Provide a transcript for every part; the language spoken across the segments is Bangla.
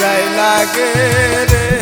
যায় লাগে রে।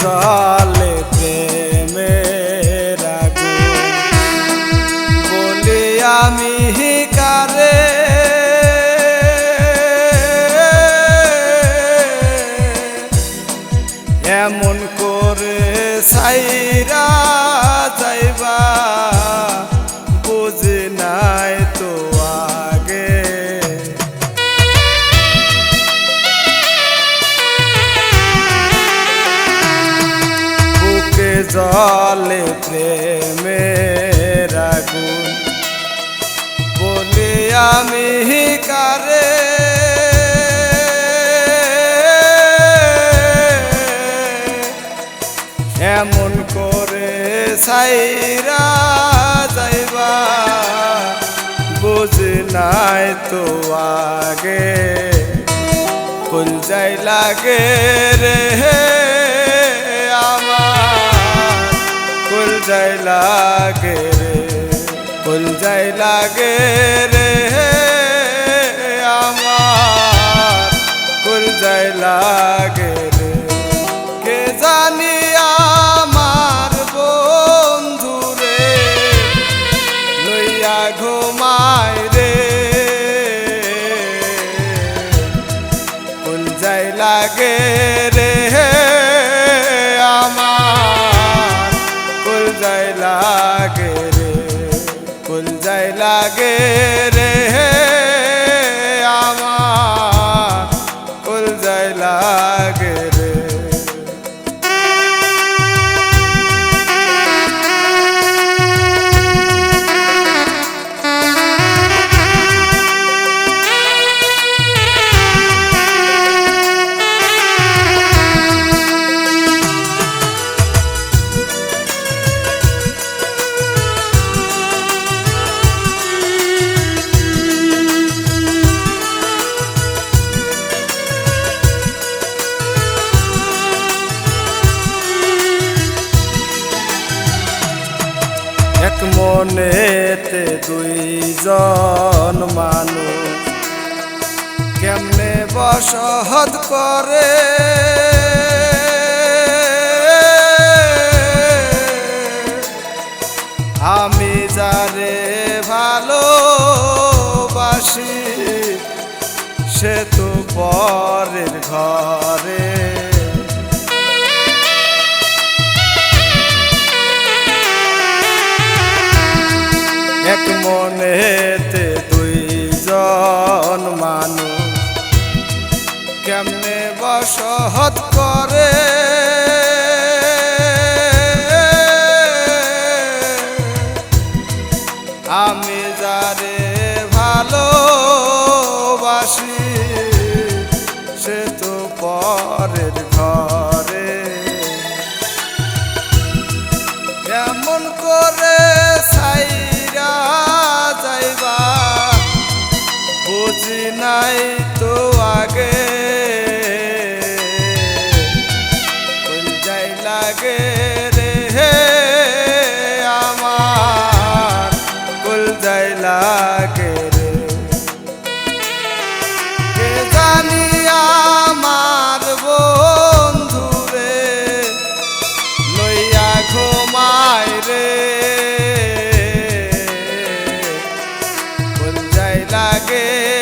জলে প্রেমের বলি আমি কারে? এমন করে সাইরা যাইবা। জলে প্রেমের আগুন বলি আমি কারে? এমন করে সাইরা যাইবা? বুঝি নাই তো আগে। ফুল যাই লাগে রে? ফুল যাই লাগে রে ফুল যাই লাগে রে, আমার। ফুল যাই লাগে রে, কে জানি আমার বন্ধু রে, লইয়া ঘুমায় রে। ফুল যাই লাগে ফুল যাই লাগে রে? দুইজন মানুষ কেমনে বসহত করে? আমি যারে ভালোবাসি সে তো পরের ঘরে। কেমনে বসহত করে? আমি যারে ভালোবাসি, সে তো পরের ঘরে। কেমন করে সাইরা যাইবা, বুঝি নাই লাগে রে আমার। কুল যাই লাগে রে। কে জানি আমার বন্ধু রে? লইয়া ঘুমাই রে। কুল যাই লাগে